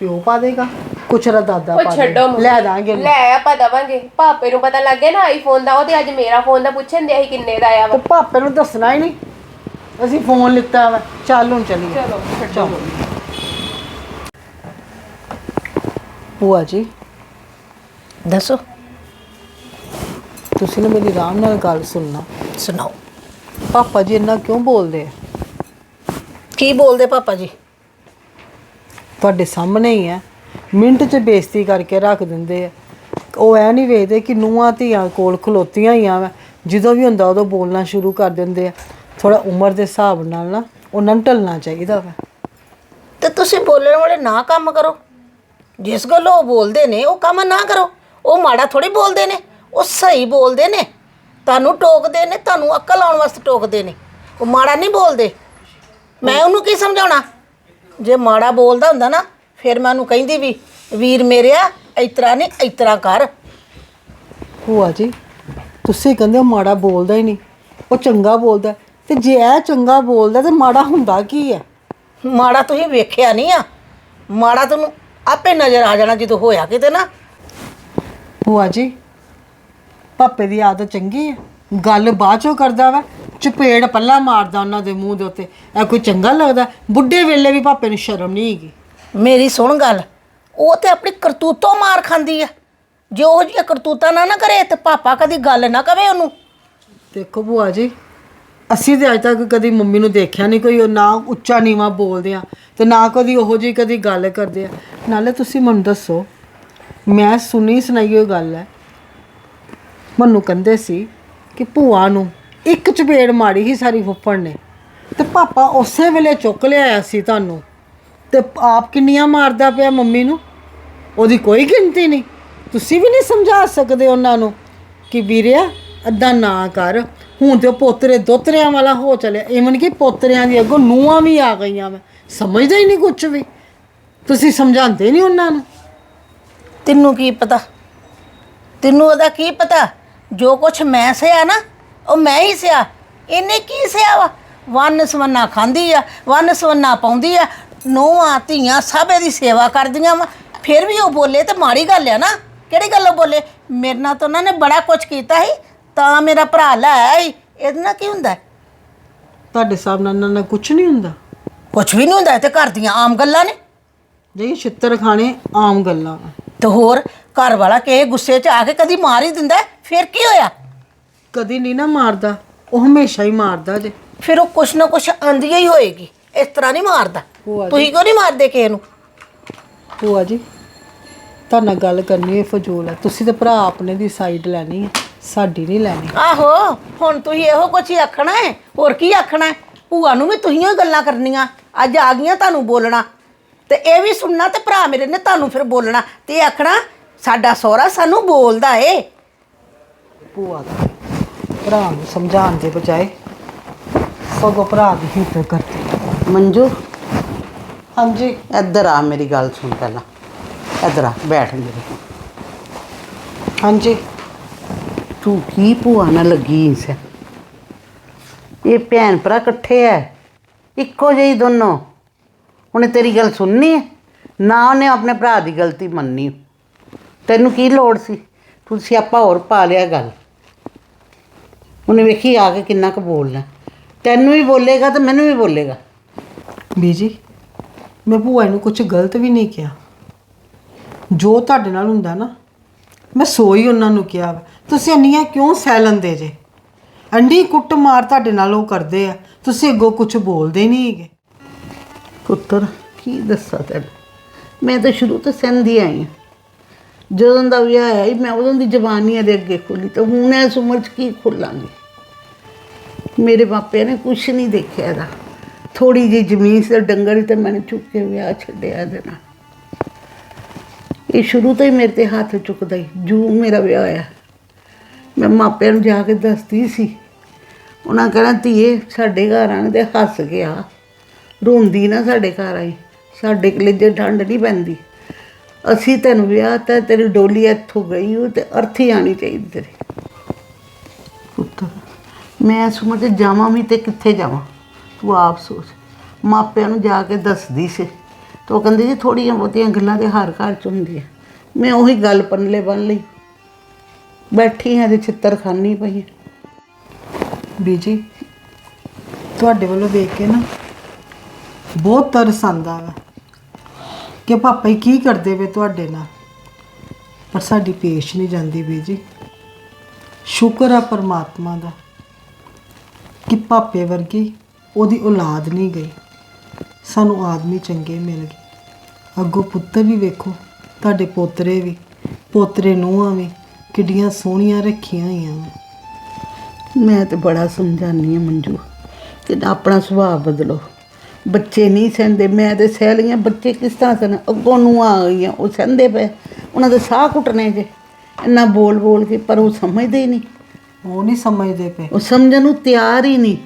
ਪਿਓ ਪਾ ਦੇਗਾ। ਕੁਛ ਉਹਦਾ ਦਾਦਾ ਉਹ ਪਾ ਛੱਡੋ ਦੇਗਾ। ਮੰਮੀ। ਲੈ ਦਾਂਗੇ ਉਹਨੂੰ। ਲੈ ਆਪਾਂ ਦਵਾਂਗੇ। ਪਾਪੇ ਨੂੰ ਪਤਾ ਲੱਗ ਗਿਆ ਨਾ ਆਈਫੋਨ ਦਾ। ਉਹਦੇ ਅੱਜ ਮੇਰਾ ਫੋਨ ਦਾ ਪੁੱਛਣ ਦੇ ਸੀ ਕਿੰਨੇ ਦਾ ਆਇਆ ਵਾ। ਤੇ ਪਾਪੇ ਨੂੰ ਦੱਸਣਾ ਹੀ ਨਹੀਂ। ਅਸੀਂ ਫੋਨ ਲਿੱਤਾ ਵਾ। ਚੱਲ ਹੁਣ ਚੱਲੀਏ। ਚਲੋ ਛੱਡੋ ਭੂਆ ਜੀ। ਦੱਸੋ। ਤੁਸੀਂ ਨਾ ਮੇਰੀ ਆਰਾਮ ਨਾਲ ਗੱਲ ਸੁਣਨਾ। ਸੁਣਾਓ। ਪਾਪਾ ਜੀ ਇੰਨਾ ਕਿਉਂ ਬੋਲਦੇ ਆ? ਕੀ ਬੋਲਦੇ ਪਾਪਾ ਜੀ? ਤੁਹਾਡੇ ਸਾਹਮਣੇ ਹੀ ਹੈ ਮਿੰਟ 'ਚ ਬੇਇੱਜ਼ਤੀ ਕਰਕੇ ਰੱਖ ਦਿੰਦੇ ਆ। ਉਹ ਐ ਨਹੀਂ ਵੇਖਦੇ ਕਿ ਨੂੰਹਾਂ ਧੀਆਂ ਕੋਲ ਖਲੋਤੀਆਂ ਹੀ ਆ ਜਦੋਂ ਵੀ ਹੁੰਦਾ ਉਦੋਂ ਬੋਲਣਾ ਸ਼ੁਰੂ ਕਰ ਦਿੰਦੇ ਆ। ਥੋੜਾ ਉਮਰ ਦੇ ਹਿਸਾਬ ਨਾਲ ਨਾ ਉਹਨਾਂ ਨੂੰ ਢਲਣਾ ਚਾਹੀਦਾ ਵਾ। ਤੇ ਤੁਸੀਂ ਬੋਲਣ ਵਾਲੇ ਨਾ ਕੰਮ ਕਰੋ। ਜਿਸ ਗੱਲੋਂ ਉਹ ਬੋਲਦੇ ਨੇ ਉਹ ਕੰਮ ਨਾ ਕਰੋ। ਉਹ ਮਾੜਾ ਥੋੜੀ ਬੋਲਦੇ ਨੇ ਉਹ ਸਹੀ ਬੋਲਦੇ ਨੇ। ਤੁਹਾਨੂੰ ਟੋਕਦੇ ਨੇ ਤੁਹਾਨੂੰ ਅਕਲ ਆਉਣ ਵਾਸਤੇ ਟੋਕਦੇ ਨੇ। ਉਹ ਮਾੜਾ ਨਹੀਂ ਬੋਲਦੇ। ਮੈਂ ਉਹਨੂੰ ਕੀ ਸਮਝਾਉਣਾ? ਜੇ ਮਾੜਾ ਬੋਲਦਾ ਹੁੰਦਾ ਨਾ ਫਿਰ ਮੈਂ ਉਹਨੂੰ ਕਹਿੰਦੀ ਵੀ ਵੀਰ ਮੇਰਿਆ ਇਤਰਾ ਨਹੀਂ ਇਤਰਾ ਕਰ। ਭੂਆ ਜੀ ਤੁਸੀਂ ਕਹਿੰਦੇ ਹੋ ਮਾੜਾ ਬੋਲਦਾ ਹੀ ਨਹੀਂ। ਉਹ ਚੰਗਾ ਬੋਲਦਾ। ਤੇ ਜੇ ਇਹ ਚੰਗਾ ਬੋਲਦਾ ਤੇ ਮਾੜਾ ਹੁੰਦਾ ਕੀ ਹੈ? ਮਾੜਾ ਤੁਸੀਂ ਵੇਖਿਆ ਨਹੀਂ ਆ। ਮਾੜਾ ਤੁਹਾਨੂੰ ਆਪੇ ਨਜ਼ਰ ਆ ਜਾਣਾ ਜਦੋਂ ਹੋਇਆ ਕਿਤੇ ਨਾ। ਭੂਆ ਜੀ ਪਾਪੇ ਦੀ ਆਦਤ ਚੰਗੀ ਹੈ ਗੱਲ ਬਾਅਦ ਚੋਂ ਕਰਦਾ ਵਾ। ਚਪੇੜ ਪੱਲਾ ਮਾਰਦਾ ਉਹਨਾਂ ਦੇ ਮੂੰਹ ਦੇ ਉੱਤੇ। ਇਹ ਕੋਈ ਚੰਗਾ ਲੱਗਦਾ। ਬੁੱਢੇ ਵੇਲੇ ਵੀ ਪਾਪੇ ਨੂੰ ਸ਼ਰਮ ਨਹੀਂ ਹੈਗੀ। ਮੇਰੀ ਸੁਣ ਗੱਲ। ਉਹ ਤੇ ਆਪਣੀ ਕਰਤੂਤੋਂ ਮਾਰ ਖਾਂਦੀ ਆ। ਜੇ ਉਹ ਜੀ ਕਰਤੂਤਾਂ ਨਾ ਨਾ ਕਰੇ ਤੇ ਪਾਪਾ ਕਦੀ ਗੱਲ ਨਾ ਕਵੇ ਉਹਨੂੰ। ਦੇਖੋ ਭੂਆ ਜੀ ਅਸੀਂ ਤੇ ਅੱਜ ਤੱਕ ਕਦੀ ਮੰਮੀ ਨੂੰ ਦੇਖਿਆ ਨਹੀਂ ਕੋਈ, ਉਹ ਨਾ ਉੱਚਾ ਨੀਵਾ ਬੋਲਦੇ ਆ ਤੇ ਨਾ ਕਦੀ ਉਹੋ ਜਿਹੀ ਕਦੀ ਗੱਲ ਕਰਦੇ ਆ। ਨਾਲੇ ਤੁਸੀਂ ਮੈਨੂੰ ਦੱਸੋ, ਮੈਂ ਸੁਣੀ ਸੁਣਾਈ ਹੋਈ ਗੱਲ ਹੈ। ਮੈਨੂੰ ਕਹਿੰਦੇ ਸੀ ਕਿ ਭੂਆ ਨੂੰ ਇੱਕ ਚਪੇੜ ਮਾਰੀ ਸੀ ਸਾਰੀ ਫੁੱਫੜ ਨੇ ਤੇ ਪਾਪਾ ਉਸੇ ਵੇਲੇ ਚੁੱਕ ਲਿਆਇਆ ਸੀ ਤੁਹਾਨੂੰ ਤੇ ਆਪ ਕਿੰਨੀਆਂ ਮਾਰਦਾ ਪਿਆ ਮੰਮੀ ਨੂੰ? ਉਹਦੀ ਕੋਈ ਗਿਣਤੀ ਨਹੀਂ। ਤੁਸੀਂ ਵੀ ਨਹੀਂ ਸਮਝਾ ਸਕਦੇ ਉਹਨਾਂ ਨੂੰ ਕਿ ਵੀਰਿਆ ਅੱਧਾ ਨਾ ਕਰ। ਹੁਣ ਤੇ ਉਹ ਪੋਤਰੇ ਦੋਤਰਿਆਂ ਵਾਲਾ ਹੋ ਚਲਿਆ। ਇਵਨ ਕਿ ਪੋਤਰਿਆਂ ਦੀ ਅੱਗੋਂ ਨੂੰਹਾਂ ਵੀ ਆ ਗਈਆਂ ਵਾ। ਸਮਝਦਾ ਹੀ ਨਹੀਂ ਕੁਝ ਵੀ। ਤੁਸੀਂ ਸਮਝਾਉਂਦੇ ਨਹੀਂ ਉਹਨਾਂ ਨੂੰ। ਤੈਨੂੰ ਕੀ ਪਤਾ? ਤੈਨੂੰ ਉਹਦਾ ਕੀ ਪਤਾ? ਜੋ ਕੁਛ ਮੈਂ ਸਿਆ ਨਾ, ਉਹ ਮੈਂ ਹੀ ਸਿਆ। ਇਹਨੇ ਕੀ ਸਿਆ ਵਾ? ਵੰਨ ਸਵੰਨਾ ਖਾਂਦੀ ਆ, ਵੰਨ ਸਵੰਨਾ ਪਾਉਂਦੀ ਆ। ਨੋਆਂ ਧੀਆਂ ਸਭ ਇਹਦੀ ਸੇਵਾ ਕਰਦੀਆਂ ਵਾ। ਫਿਰ ਵੀ ਉਹ ਬੋਲੇ ਤੇ ਮਾੜੀ ਗੱਲ ਆ ਨਾ। ਕਿਹੜੀ ਗੱਲੋਂ ਬੋਲੇ? ਮੇਰੇ ਨਾਲ ਤਾਂ ਉਹਨਾਂ ਨੇ ਬੜਾ ਕੁਝ ਕੀਤਾ ਸੀ। ਤਾਂ ਮੇਰਾ ਭਰਾ ਲੈ ਇਹਦੇ ਨਾਲ ਕੀ ਹੁੰਦਾ? ਤੁਹਾਡੇ ਹਿਸਾਬ ਨਾਲ ਨਾਲ ਕੁਝ ਨਹੀਂ ਹੁੰਦਾ? ਕੁਝ ਵੀ ਨਹੀਂ ਹੁੰਦਾ ਇਹ ਤੇ ਘਰ ਦੀਆਂ ਆਮ ਗੱਲਾਂ ਨੇ। ਜੀ ਛਿੱਤਰ ਖਾਣੇ ਆਮ ਗੱਲਾਂ। ਤੇ ਹੋਰ ਘਰ ਵਾਲਾ ਕਿਸੇ ਗੁੱਸੇ 'ਚ ਆ ਕੇ ਕਦੀ ਮਾਰ ਹੀ ਦਿੰਦਾ ਹੈ, ਫਿਰ ਕੀ ਹੋਇਆ? ਕਦੀ ਨਹੀਂ ਨਾ ਮਾਰਦਾ ਉਹ ਹਮੇਸ਼ਾ ਹੀ ਮਾਰਦਾ ਜੇ। ਫਿਰ ਉਹ ਕੁਛ ਨਾ ਕੁਛ ਆਂਦੀਆਂ ਹੀ ਹੋਏਗੀ ਇਸ ਤਰ੍ਹਾਂ ਨਹੀਂ ਮਾਰਦਾ। ਭੂਆ ਜੀ। ਤੁਸੀਂ ਕਿਉਂ ਨਹੀਂ ਮਾਰਦੇ ਕਿਸੇ ਨੂੰ? ਭੂਆ ਜੀ ਤੁਹਾਡੇ ਨਾਲ ਗੱਲ ਕਰਨੀ ਹੈ ਫਜ਼ੂਲ ਹੈ ਤੁਸੀਂ ਤੇ ਭਰਾ ਆਪਣੇ ਦੀ ਸਾਈਡ ਲੈਣੀ ਹੈ ਸਾਡੀ ਨਹੀਂ ਲੈਣੀ। ਆਹੋ ਹੁਣ ਤੁਸੀਂ ਇਹੋ ਕੁਛ ਹੀ ਆਖਣਾ ਹੈ। ਹੋਰ ਕੀ ਆਖਣਾ ਹੈ? ਭੂਆ ਨੂੰ ਵੀ ਤੁਸੀਂ ਹੀ ਗੱਲਾਂ ਕਰਨੀਆਂ। ਅੱਜ ਆ ਗਈਆਂ ਤੁਹਾਨੂੰ ਬੋਲਣਾ। ਤੇ ਇਹ ਵੀ ਸੁਣਨਾ ਤੇ ਭਰਾ ਮੇਰੇ ਨੇ ਤੁਹਾਨੂੰ ਫਿਰ ਬੋਲਣਾ। ਤੇ ਇਹ ਆਖਣਾ ਸਾਡਾ ਸਹੁਰਾ ਸਾਨੂੰ ਬੋਲਦਾ ਏ। ਭੂਆ ਦਾ ਭਰਾ ਨੂੰ ਸਮਝਾਉਣ ਦੇ ਬਜਾਏ ਸਗੋਂ ਭਰਾ ਦੀ ਹੀ ਫਿਕਰ ਕਰਦੀ। ਮੰਜੂ? ਹਾਂਜੀ। ਇੱਧਰ ਆ ਮੇਰੀ ਗੱਲ ਸੁਣ ਪਹਿਲਾਂ। ਇੱਧਰ ਆ ਬੈਠ ਮੇਰੇ ਕੋਲ। ਹਾਂਜੀ। ਤੂੰ ਕੀ ਭੂਆ ਨਾਲ ਲੱਗੀ ਇਸ ਇਹ ਭੈਣ ਭਰਾ ਇਕੱਠੇ ਐ, ਇੱਕੋ ਜਿਹੀ ਦੋਨੋਂ। ਉਹਨੇ ਤੇਰੀ ਗੱਲ ਸੁਣਨੀ ਹੈ ਨਾ ਉਹਨੇ ਆਪਣੇ ਭਰਾ ਦੀ ਗਲਤੀ ਮੰਨੀ। ਤੈਨੂੰ ਕੀ ਲੋੜ ਸੀ? ਤੂੰ ਸਿਆਪਾ ਹੋਰ ਪਾ ਲਿਆ ਗੱਲ। ਉਹਨੇ ਵੇਖੀ ਆ ਕੇ ਕਿੰਨਾ ਕੁ ਬੋਲਣਾ। ਤੈਨੂੰ ਵੀ ਬੋਲੇਗਾ ਤੇ ਮੈਨੂੰ ਵੀ ਬੋਲੇਗਾ। ਬੀਜੀ ਮੈਂ ਭੂਆ ਨੂੰ ਕੁਝ ਗਲਤ ਵੀ ਨਹੀਂ ਕਿਹਾ। ਜੋ ਤੁਹਾਡੇ ਨਾਲ ਹੁੰਦਾ ਨਾ, ਮੈਂ ਸੋਈ ਉਹਨਾਂ ਨੂੰ ਕਿਹਾ ਵਾ। ਤੁਸੀਂ ਅੰਨੀਆਂ ਕਿਉਂ ਸਹਿ ਲੈਂਦੇ ਜੇ? ਅੰਡੀ ਕੁੱਟ ਮਾਰ ਤੁਹਾਡੇ ਨਾਲ ਉਹ ਕਰਦੇ ਆ। ਤੁਸੀਂ ਅੱਗੋਂ ਕੁਝ ਬੋਲਦੇ ਨਹੀਂ ਹੈਗੇ। ਪੁੱਤਰ ਕੀ ਦੱਸਾਂ ਤੈਨੂੰ? ਮੈਂ ਤਾਂ ਸ਼ੁਰੂ ਤੋਂ ਸਹਿੰਦੀ ਆਈ ਹਾਂ। ਜਦੋਂ ਦਾ ਵਿਆਹ ਆਇਆ ਸੀ, ਮੈਂ ਉਦੋਂ ਦੀ ਜਵਾਨੀ ਇਹਦੇ ਅੱਗੇ ਖੋਲੀ ਤਾਂ ਹੁਣ ਇਸ ਉਮਰ 'ਚ ਕੀ ਖੋਲਾਂਗੀ? ਮੇਰੇ ਮਾਪਿਆਂ ਨੇ ਕੁਝ ਨਹੀਂ ਦੇਖਿਆ ਇਹਦਾ। ਥੋੜੀ ਜਿਹੀ ਜ਼ਮੀਨ ਤੇ ਡੰਗਰ ਹੀ ਤੇ ਮੈਨੂੰ ਚੁੱਕ ਕੇ ਵਿਆਹ ਛੱਡਿਆ ਇਹਦੇ ਨਾਲ। ਇਹ ਸ਼ੁਰੂ ਤੋਂ ਹੀ ਮੇਰੇ ਤੇ ਹੱਥ ਚੁੱਕਦਾ ਹੀ ਜੂ ਮੇਰਾ ਵਿਆਹ ਹੋਇਆ। ਮੈਂ ਮਾਪਿਆਂ ਨੂੰ ਜਾ ਕੇ ਦੱਸਦੀ ਸੀ। ਉਹਨਾਂ ਕਹਿਣਾ ਧੀਏ, ਸਾਡੇ ਘਰ ਆਣ ਤੇ ਹੱਸ ਗਿਆ ਰੋਂਦੀ ਨਾ ਸਾਡੇ ਘਰ ਆਈ। ਸਾਡੇ ਕਲੇਜੇ ਠੰਡ ਨਹੀਂ ਪੈਂਦੀ। ਅਸੀਂ ਤੈਨੂੰ ਵਿਆਹ ਤਾਂ ਤੇਰੀ ਡੋਲੀ ਇੱਥੋਂ ਗਈ ਉਹ ਤੇ ਅਰਥੀ ਆਣੀ ਚਾਹੀਦੀ ਤੇਰੀ। ਪੁੱਤਰ ਮੈਂ ਸੁਮਰ ਤੇ ਜਾਵਾਂ ਵੀ ਤੇ ਕਿੱਥੇ ਜਾਵਾਂ? ਤੂੰ ਆਪ ਸੋਚ। ਮਾਪਿਆਂ ਨੂੰ ਜਾ ਕੇ ਦੱਸਦੀ ਸੀ। ਤੇ ਕਹਿੰਦੀ ਜੀ ਥੋੜੀਆਂ ਬਹੁਤੀਆਂ ਗੱਲਾਂ ਤੇ ਹਰ ਘਰ ਚ ਹੁੰਦੀਆਂ ਮੈਂ ਉਹੀ ਗੱਲ ਪਨਲੇ ਬੰਨ ਲਈ। ਬੈਠੀ ਹਾਂ ਤੇ ਛਿੱਤਰ ਖਾਨੀ ਪਈ ਹਾਂ। ਬੀਜੀ, ਤੁਹਾਡੇ ਵੱਲੋਂ ਵੇਖ ਕੇ ਨਾ ਬਹੁਤ ਤਰਸ ਆਉਂਦਾ ਵਾ ਕਿ ਪਾਪਾ ਹੀ ਕੀ ਕਰਦੇ ਵੇ ਤੁਹਾਡੇ ਨਾਲ। ਪਰ ਸਾਡੀ ਪੇਸ਼ ਨਹੀਂ ਜਾਂਦੀ ਬੀਜੀ। ਸ਼ੁਕਰ ਆ ਪਰਮਾਤਮਾ ਦਾ ਕਿ ਪਾਪੇ ਵਰਗੀ ਉਹਦੀ ਔਲਾਦ ਨਹੀਂ ਗਈ। ਸਾਨੂੰ ਆਦਮੀ ਚੰਗੇ ਮਿਲ ਗਏ। ਅੱਗੋਂ ਪੁੱਤਰ ਵੀ ਵੇਖੋ, ਤੁਹਾਡੇ ਪੋਤਰੇ ਵੀ, ਪੋਤਰੇ ਨੂੰਹਾਂ ਵੀ। ਕਿੱਡੀਆਂ ਸੋਹਣੀਆਂ ਰੱਖੀਆਂ ਹੋਈਆਂ ਨੇ ਮੈਂ ਤੇ ਬੜਾ ਸਮਝਾਨੀ ਆ ਮੰਜੂ ਕਿ ਆਪਣਾ ਸੁਭਾਅ ਬਦਲੋ। ਬੱਚੇ ਨਹੀਂ ਸਹਿੰਦੇ ਮੈਂ ਤੇ ਸਹਿ ਲਈਆਂ ਬੱਚੇ ਕਿਸ ਤਰ੍ਹਾਂ ਸਨ ਅੱਗੋਂ ਨੂੰ ਆ ਗਈਆਂ ਉਹ ਸਹਿੰਦੇ ਪਏ। ਉਹਨਾਂ ਦੇ ਸਾਹ ਘੁੱਟਣੇ ਜੇ। ਇੰਨਾ ਬੋਲ ਬੋਲ ਕੇ ਪਰ ਉਹ ਸਮਝਦੇ ਹੀ ਨਹੀਂ। ਉਹ ਨਹੀਂ ਸਮਝਦੇ ਪਏ। ਉਹ ਸਮਝਣ ਨੂੰ ਤਿਆਰ ਹੀ ਨਹੀਂ।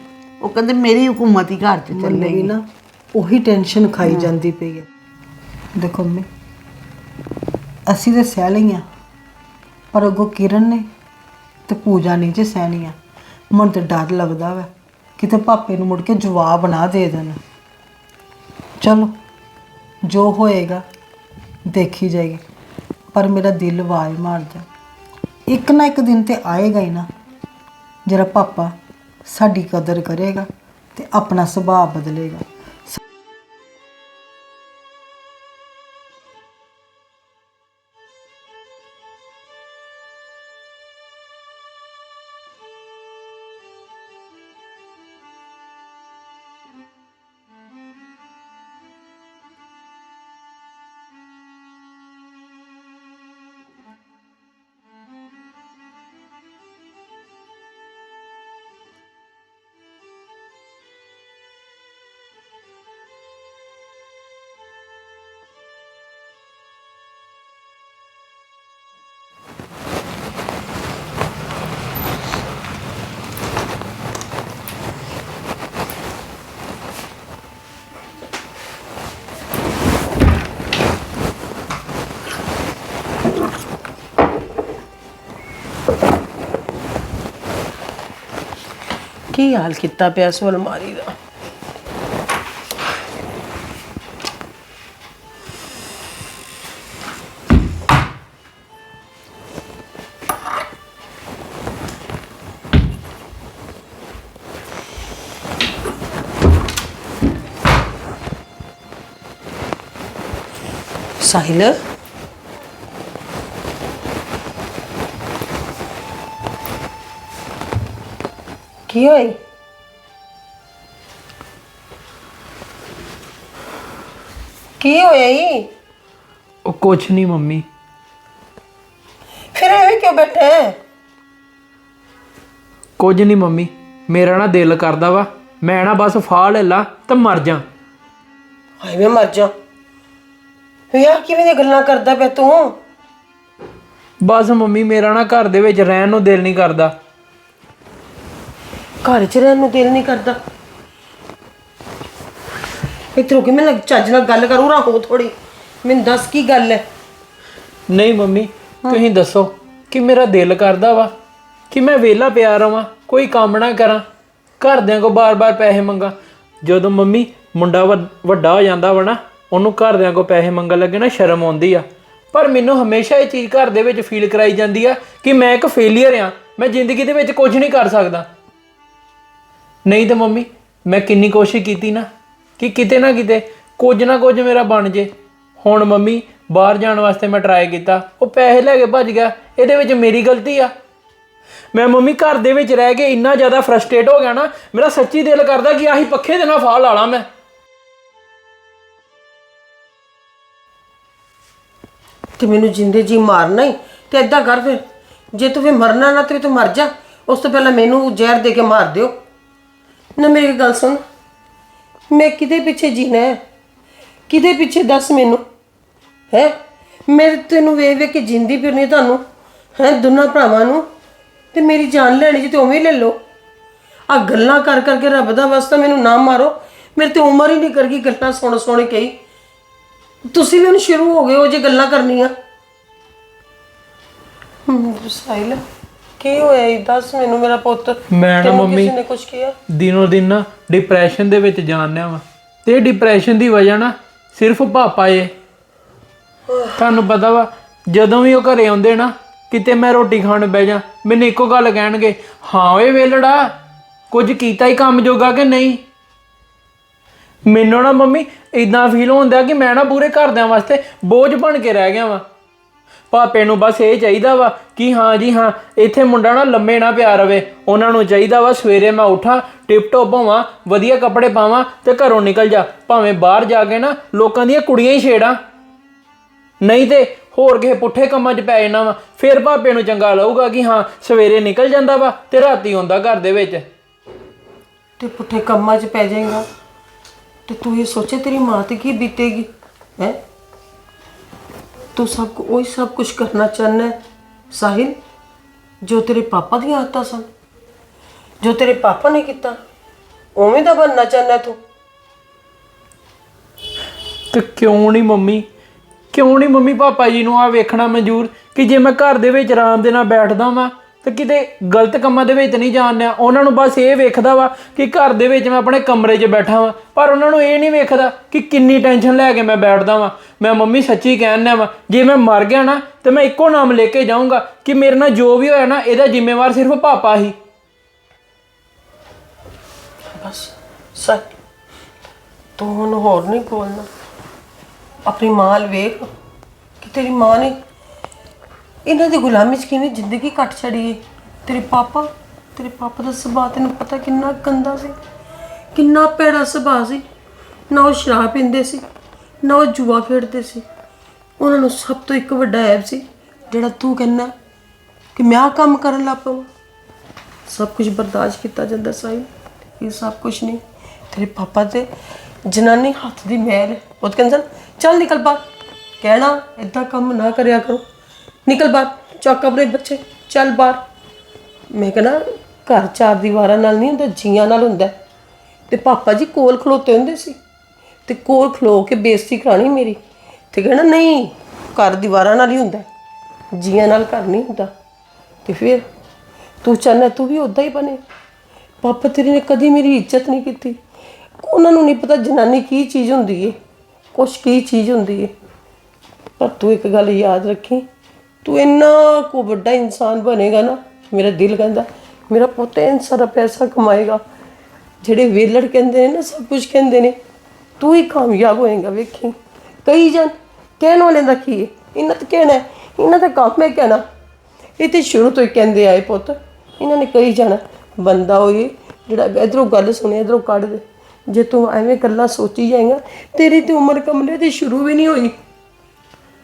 ਉਹ ਕਹਿੰਦੇ ਮੇਰੀ ਹਕੂਮਤ ਹੀ ਘਰ 'ਚ ਚੱਲੇਗੀ ਨਾ ਉਹੀ ਟੈਨਸ਼ਨ ਖਾਈ ਜਾਂਦੀ ਪਈ ਹੈ। ਦੇਖੋ ਮੰਮੀ ਅਸੀਂ ਤੇ ਸਹਿ ਲਈਆਂ। ਪਰ ਅੱਗੋਂ ਕਿਰਨ ਨੇ ਤੇ ਪੂਜਾ ਨਹੀਂ ਜੇ ਸਹਿਣੀਆਂ। ਮਨ ਤੇ ਡਰ ਲੱਗਦਾ ਵਾ ਕਿਤੇ ਪਾਪੇ ਨੂੰ ਮੁੜ ਕੇ ਜਵਾਬ ਨਾ ਦੇ ਦੇਣ। ਚਲੋ, ਜੋ ਹੋਏਗਾ, ਦੇਖੀ ਜਾਏਗੀ ਪਰ ਮੇਰਾ ਦਿਲ ਆਵਾਜ਼ ਮਾਰਦਾ ਇੱਕ ਨਾ ਇੱਕ ਦਿਨ ਤੇ ਆਏਗਾ ਹੀ ਨਾ, ਜਿਹੜਾ ਪਾਪਾ ਸਾਡੀ ਕਦਰ ਕਰੇਗਾ ਤੇ ਆਪਣਾ ਸੁਭਾਅ ਬਦਲੇਗਾ। ਕੀ ਹਾਲ ਕੀਤਾ ਪਿਆ ਸੋ ਅਲਮਾਰੀ ਦਾ ਸਾਹਿਲ ਕੀ ਹੋਈ? ਕੀ ਹੋਇਆ ਈ? ਉਹ ਕੁਛ ਨਹੀਂ ਮੰਮੀ। ਫਿਰ ਐਵੇਂ ਕਿਉਂ ਬੈਠਾ ਹੈ ਕੁਝ ਨਹੀਂ ਮੰਮੀ ਮੇਰਾ ਨਾ ਦਿਲ ਕਰਦਾ ਵਾ। ਮੈਂ ਨਾ ਬਸ ਫਾਹ ਲੈ ਲਾ ਤੇ ਮਰ ਜਾ। ਹਾਏ ਮੈਂ ਮਰ ਜਾ। ਯਾਰ ਕਿਵੇਂ ਦੀਆਂ ਗੱਲਾਂ ਕਰਦਾ ਪਿਆ ਤੂੰ? ਬਸ ਮੰਮੀ ਮੇਰਾ ਨਾ ਘਰ ਦੇ ਵਿੱਚ ਰਹਿਣ ਨੂੰ ਦਿਲ ਨਹੀਂ ਕਰਦਾ। ਘਰ 'ਚ ਰਹਿਣ ਨੂੰ ਦਿਲ ਨਹੀਂ ਕਰਦਾ। ਇਤਰੋ ਕਿ ਮੈਂ ਲੱਗ, ਚੱਜ ਨਾਲ ਗੱਲ ਕਰੂ, ਰਹੋ ਥੋੜੀ ਮੈਨੂੰ ਦੱਸ ਕੀ ਗੱਲ ਹੈ ਨਹੀਂ ਮੰਮੀ, ਤੁਸੀਂ ਦੱਸੋ, ਕਿ ਮੇਰਾ ਦਿਲ ਕਰਦਾ ਵਾ? ਕਿ ਮੈਂ ਵਿਹਲਾ ਪਿਆ ਰਵਾਂ, ਕੋਈ ਕੰਮ ਨਾ ਕਰਾਂ? ਘਰਦਿਆਂ ਕੋ ਬਾਰ-ਬਾਰ ਪੈਸੇ ਮੰਗਾ। ਜਦੋਂ ਮੰਮੀ ਮੁੰਡਾ ਵੱਡ- ਵੱਡਾ ਹੋ ਜਾਂਦਾ ਵਾ ਨਾ, ਉਹਨੂੰ ਘਰਦਿਆਂ ਕੋ ਪੈਸੇ ਮੰਗਣ ਲੱਗੇ ਨਾ, ਸ਼ਰਮ ਆਉਂਦੀ ਆ। ਪਰ ਮੈਨੂੰ ਹਮੇਸ਼ਾ ਇਹ ਚੀਜ਼ ਘਰ ਦੇ ਵਿੱਚ ਫੀਲ ਕਰਾਈ ਜਾਂਦੀ ਆ ਕਿ ਮੈਂ ਇੱਕ ਫੇਲੀਅਰ ਆ। ਮੈਂ ਜ਼ਿੰਦਗੀ ਦੇ ਵਿੱਚ ਕੁਝ ਨਹੀਂ ਕਰ ਸਕਦਾ। ਨਹੀਂ ਤਾਂ ਮੰਮੀ, ਮੈਂ ਕਿੰਨੀ ਕੋਸ਼ਿਸ਼ ਕੀਤੀ ਨਾ ਕਿ ਕਿਤੇ ਨਾ ਕਿਤੇ ਕੁਝ ਨਾ ਕੁਝ ਮੇਰਾ ਬਣ ਜੇ। ਹੁਣ ਮੰਮੀ, ਬਾਹਰ ਜਾਣ ਵਾਸਤੇ ਮੈਂ ਟਰਾਈ ਕੀਤਾ, ਉਹ ਪੈਸੇ ਲੈ ਕੇ ਭੱਜ ਗਿਆ, ਇਹਦੇ ਵਿੱਚ ਮੇਰੀ ਗਲਤੀ ਆ। ਮੈਂ ਮੰਮੀ ਘਰ ਦੇ ਵਿੱਚ ਰਹਿ ਕੇ ਇੰਨਾ ਜ਼ਿਆਦਾ ਫਰਸਟ੍ਰੇਟ ਹੋ ਗਿਆ ਨਾ, ਮੇਰਾ ਸੱਚੀ ਦਿਲ ਕਰਦਾ ਕਿ ਆਹੀ ਪੱਖੇ ਦੇ ਨਾਲ ਫਾਹ ਲਾ ਲਾਂ ਮੈਂ। ਤੇ ਮੈਨੂੰ ਜਿੰਦੇ ਜੀ ਮਾਰਨਾ ਹੀ ਤੇ ਏਦਾਂ ਕਰ ਫਿਰ। ਜੇ ਤੂੰ ਵੀ ਮਰਨਾ ਨਾ, ਤੇ ਤੂੰ ਮਰ ਜਾ। ਉਸ ਤੋਂ ਪਹਿਲਾਂ ਮੈਨੂੰ ਜ਼ਹਿਰ ਦੇ ਕੇ ਮਾਰ ਦਿਓ। ਨਾ ਮੇਰੀ ਗੱਲ ਸੁਣ। ਮੈਂ ਕਿਹਦੇ ਪਿੱਛੇ ਜੀਣਾ ਹੈ? ਕਿਹਦੇ ਪਿੱਛੇ ਦੱਸ ਮੈਨੂੰ? ਹੈ? ਮੈਂ ਤੈਨੂੰ ਵੇਖ ਵੇਖ ਕੇ ਜਿੰਦੀ ਫਿਰਨੀ ਤੁਹਾਨੂੰ। ਹੈ ਦੋਨਾਂ ਭਰਾਵਾਂ ਨੂੰ। ਤੇ ਮੇਰੀ ਜਾਨ ਲੈਣੀ ਜੀ ਤੇ ਉਵੇਂ ਹੀ ਲੈ ਲਓ। ਆ ਗੱਲਾਂ ਕਰ ਕਰਕੇ ਰੱਬ ਦਾ ਵਾਸਤਾ ਮੈਨੂੰ ਨਾ ਮਾਰੋ। ਮੇਰੇ ਤੇ ਉਮਰ ਹੀ ਨਹੀਂ ਕਰ ਗਈ ਗੱਲਾਂ ਸੁਣ ਸੁਣ ਕੇ ਹੀ। ਤੁਸੀਂ ਵੀ ਹੁਣ ਸ਼ੁਰੂ ਹੋ ਗਏ ਹੋ ਜੇ ਗੱਲਾਂ ਕਰਨੀਆਂ। ਹਮ, ਸਾਹਿਲ ਕੀ ਹੋਇਆ ਇਹ ਦੱਸ ਮੈਨੂੰ ਮੇਰਾ ਪੁੱਤ। ਮੈਂ ਨਾ ਤੈਨੂੰ ਮੰਮੀ ਕਿਸੇ ਨੇ ਕੁਝ ਕਿਹਾ? ਦਿਨੋ ਦਿਨ ਨਾ ਡਿਪਰੈਸ਼ਨ ਦੇ ਵਿੱਚ ਜਾਣਿਆ ਵਾ। ਤੇ ਡਿਪਰੈਸ਼ਨ ਦੀ ਵਜ੍ਹਾ ਨਾ ਸਿਰਫ ਪਾਪਾ ਏ। ਤੁਹਾਨੂੰ ਪਤਾ ਵਾ ਜਦੋਂ ਵੀ ਉਹ ਘਰੇ ਆਉਂਦੇ ਨਾ ਕਿਤੇ ਮੈਂ ਰੋਟੀ ਖਾਣ ਬਹਿ ਜਾ ਮੈਨੂੰ ਇੱਕੋ ਗੱਲ ਕਹਿਣਗੇ ਹਾਂ ਓਏ ਵੇਲੜਾ ਕੁਝ ਕੀਤਾ ਹੀ ਕੰਮ ਜੋਗਾ ਕਿ ਨਹੀਂ? ਮੈਨੂੰ ਨਾ ਮੰਮੀ ਇਦਾਂ ਫੀਲ ਹੁੰਦਾ ਕਿ ਮੈਂ ਨਾ ਪੂਰੇ ਘਰਦਿਆਂ ਵਾਸਤੇ ਬੋਝ ਬਣ ਕੇ ਰਹਿ ਗਿਆ ਵਾਂ। ਪਾਪੇ ਨੂੰ ਬਸ ਇਹ ਚਾਹੀਦਾ ਵਾ ਕਿ ਹਾਂ ਜੀ ਹਾਂ, ਇੱਥੇ ਮੁੰਡਾ ਨਾ ਲੰਮੇ ਨਾ ਪਿਆ ਰਵੇ। ਉਹਨਾਂ ਨੂੰ ਚਾਹੀਦਾ ਵਾ ਸਵੇਰੇ ਮੈਂ ਉਠਾਂ ਟਿਪ ਟੋਪ ਹੋਵਾਂ ਵਧੀਆ ਕੱਪੜੇ ਪਾਵਾਂ ਤੇ ਘਰੋਂ ਨਿਕਲ ਜਾ। ਭਾਵੇਂ ਬਾਹਰ ਜਾ ਕੇ ਨਾ ਲੋਕਾਂ ਦੀਆਂ ਕੁੜੀਆਂ ਹੀ ਛੇੜਾਂ। ਨਹੀਂ ਤੇ ਹੋਰ ਕਿਸੇ ਪੁੱਠੇ ਕੰਮਾਂ 'ਚ ਪੈ ਜਾਣਾ ਵਾ। ਫਿਰ ਭਾਪੇ ਨੂੰ ਚੰਗਾ ਲੱਗੂਗਾ ਕਿ ਹਾਂ, ਸਵੇਰੇ ਨਿਕਲ ਜਾਂਦਾ ਵਾ ਤੇ ਰਾਤੀ ਆਉਂਦਾ ਘਰ ਦੇ ਵਿੱਚ। ਤੇ ਪੁੱਠੇ ਕੰਮਾਂ 'ਚ ਪੈ ਜਾਏਗਾ। ਤੇ ਤੂੰ ਇਹ ਸੋਚੇ ਤੇਰੀ ਮਾਂ ਤੇ ਕੀ ਬੀਤੇਗੀ, ਹੈ? ਤੂੰ ਸਭ ਕੁ- ਉਹੀ ਸਭ ਕੁਝ ਕਰਨਾ ਚਾਹੁੰਦਾ ਹੈ, ਸਾਹਿਲ? ਜੋ ਤੇਰੇ ਪਾਪਾ ਦੀਆਂ ਆਦਤਾਂ ਸਨ ਜੋ ਤੇਰੇ ਪਾਪਾ ਨੇ ਕੀਤਾ ਉਵੇਂ ਦਾ ਬਣਨਾ ਚਾਹੁੰਦਾ ਤੂੰ? ਤੇ ਕਿਉਂ ਨਹੀਂ ਮੰਮੀ? ਕਿਉਂ ਨਹੀਂ ਮੰਮੀ ਪਾਪਾ ਜੀ ਨੂੰ ਆ ਵੇਖਣਾ ਮਨਜ਼ੂਰ ਕਿ ਜੇ ਮੈਂ ਘਰ ਦੇ ਵਿੱਚ ਆਰਾਮ ਦੇ ਨਾਲ ਬੈਠਦਾ ਵਾਂ ਤੇ ਕਿਤੇ ਗਲਤ ਕੰਮਾਂ ਦੇ ਵਿੱਚ ਨਹੀਂ ਜਾਣਿਆ ਉਹਨਾਂ ਨੂੰ ਬਸ ਇਹ ਵੇਖਦਾ ਵਾ ਕਿ ਘਰ ਦੇ ਵਿੱਚ ਮੈਂ ਆਪਣੇ ਕਮਰੇ 'ਚ ਬੈਠਾ ਵਾਂ, ਪਰ ਉਹਨਾਂ ਨੂੰ ਇਹ ਨਹੀਂ ਵੇਖਦਾ ਕਿ ਕਿੰਨੀ ਟੈਨਸ਼ਨ ਲੈ ਕੇ ਮੈਂ ਬੈਠਦਾ ਵਾਂ। ਮੈਂ ਮੰਮੀ ਸੱਚੀ ਕਹਿਣਾ ਵਾਂ, ਜੇ ਮੈਂ ਮਰ ਗਿਆ ਨਾ, ਤੇ ਮੈਂ ਇੱਕੋ ਨਾਮ ਲੈ ਕੇ ਜਾਊਂਗਾ ਕਿ ਮੇਰੇ ਨਾਲ ਜੋ ਵੀ ਹੋਇਆ ਨਾ, ਇਹਦਾ ਜ਼ਿੰਮੇਵਾਰ ਸਿਰਫ ਪਾਪਾ ਹੀ। ਬਸ ਸੱਚ ਤੂੰ ਹੁਣ ਹੋਰ ਨਹੀਂ ਬੋਲਣਾ। ਆਪਣੀ ਮਾਂ ਵੇਖ ਕਿ ਤੇਰੀ ਮਾਂ ਨੇ ਇਹਨਾਂ ਦੀ ਗੁਲਾਮੀ 'ਚ ਕਿਵੇਂ ਜ਼ਿੰਦਗੀ ਕੱਟ ਛੜੀ ਏ? ਤੇਰੇ ਪਾਪਾ ਤੇਰੇ ਪਾਪਾ ਦਾ ਸੁਭਾਅ ਤੈਨੂੰ ਪਤਾ ਕਿੰਨਾ ਗੰਦਾ ਸੀ? ਕਿੰਨਾ ਭੈੜਾ ਸੁਭਾਅ ਸੀ? ਨਾ ਉਹ ਸ਼ਰਾਬ ਪੀਂਦੇ ਸੀ, ਨਾ ਉਹ ਜੂਆ ਖੇਡਦੇ ਸੀ। ਉਹਨਾਂ ਨੂੰ ਸਭ ਤੋਂ ਇੱਕ ਵੱਡਾ ਐਬ ਸੀ, ਜਿਹੜਾ ਤੂੰ ਕਹਿੰਦਾ ਕਿ ਮੈਂ ਆਹ ਕੰਮ ਕਰਨ ਲੱਗ ਪਵਾਂ। ਸਭ ਕੁਝ ਬਰਦਾਸ਼ਤ ਕੀਤਾ ਜਾਂਦਾ ਸਾਹਿਬ ਇਹ ਸਭ ਕੁਝ ਨਹੀਂ। ਤੇਰੇ ਪਾਪਾ ਤੇ ਜਨਾਨੀ ਹੱਥ ਦੀ ਮੈਲ। ਉਹ ਤਾਂ ਕਹਿੰਦੇ ਚੱਲ ਨਿਕਲ ਬਾਹਰ। ਕਹਿਣਾ ਇਦਾਂ ਕੰਮ ਨਾ ਕਰਿਆ ਕਰੋ। ਨਿਕਲ ਬਾਹਰ, ਚੱਕ ਆਪਣੇ ਬੱਚੇ, ਚੱਲ ਬਾਹਰ। ਮੈਂ ਕਹਿੰਦਾ ਘਰ ਚਾਰ ਦੀਵਾਰਾਂ ਨਾਲ ਨਹੀਂ ਹੁੰਦਾ, ਜੀਆਂ ਨਾਲ ਹੁੰਦਾ। ਹੈ। ਤੇ ਪਾਪਾ ਜੀ ਕੋਲ ਖਲੋਤੇ ਹੁੰਦੇ ਸੀ। ਤੇ ਕੋਲ ਖਲੋ ਕੇ ਬੇਇੱਜ਼ਤੀ ਕਰਾਣੀ ਮੇਰੀ। ਤੇ ਕਹਿਣਾ ਨਹੀਂ, ਘਰ ਦੀਵਾਰਾਂ ਨਾਲ ਹੀ ਹੁੰਦਾ। ਹੈ। ਜੀਆਂ ਨਾਲ ਘਰ ਨਹੀਂ ਹੁੰਦਾ। ਤੇ ਫਿਰ ਤੂੰ ਚਾਹੁੰਦਾ ਤੂੰ ਵੀ ਉਦਾਂ ਹੀ ਬਣੇ। ਪਾਪਾ ਤੇਰੇ ਨੇ ਕਦੀ ਮੇਰੀ ਇੱਜ਼ਤ ਨਹੀਂ ਕੀਤੀ। ਉਹਨਾਂ ਨੂੰ ਨਹੀਂ ਪਤਾ ਜਨਾਨੀ ਕੀ ਚੀਜ਼ ਹੁੰਦੀ ਏ, ਕੁਛ ਕੀ ਚੀਜ਼ ਹੁੰਦੀ ਏ। ਪਰ ਤੂੰ ਇੱਕ ਗੱਲ ਯਾਦ ਰੱਖੀ। ਤੂੰ ਇੰਨਾ ਕੋ ਵੱਡਾ ਇਨਸਾਨ ਬਣੇਗਾ ਨਾ, ਮੇਰਾ ਦਿਲ ਕਹਿੰਦਾ, ਮੇਰਾ ਪੁੱਤ ਇੰਨਾ ਸਾਰਾ ਪੈਸਾ ਕਮਾਏਗਾ। ਜਿਹੜੇ ਵੇਲੜ ਕਹਿੰਦੇ ਨੇ ਨਾ, ਸਭ ਕੁਝ ਕਹਿੰਦੇ ਨੇ, ਤੂੰ ਹੀ ਕਾਮਯਾਬ ਹੋਏਗਾ, ਵੇਖੀ। ਕਈ ਜਨ ਕਹਿਣ ਵਾਲਿਆਂ ਦਾ ਕੀ ਹੈ ਇਹਨਾਂ ਤਾਂ ਕਹਿਣਾ ਇਹਨਾਂ ਦਾ ਕੰਮ ਹੈ ਕਹਿਣਾ। ਇਹ ਤੇ ਸ਼ੁਰੂ ਤੋਂ ਹੀ ਕਹਿੰਦੇ ਆਏ ਪੁੱਤ। ਇਹਨਾਂ ਨੇ ਕਈ ਜਾਣਾ ਬੰਦਾ ਹੋਏ, ਜਿਹੜਾ ਇਧਰੋਂ ਗੱਲ ਸੁਣੇ, ਇਧਰੋਂ ਕੱਢ ਦੇ। ਜੇ ਤੂੰ ਐਵੇਂ ਗੱਲਾਂ ਸੋਚੀ ਜਾਏਗਾ, ਤੇਰੀ ਤੇ ਉਮਰ ਕਮਲੇ ਦੀ ਸ਼ੁਰੂ ਵੀ ਨਹੀਂ ਹੋਈ।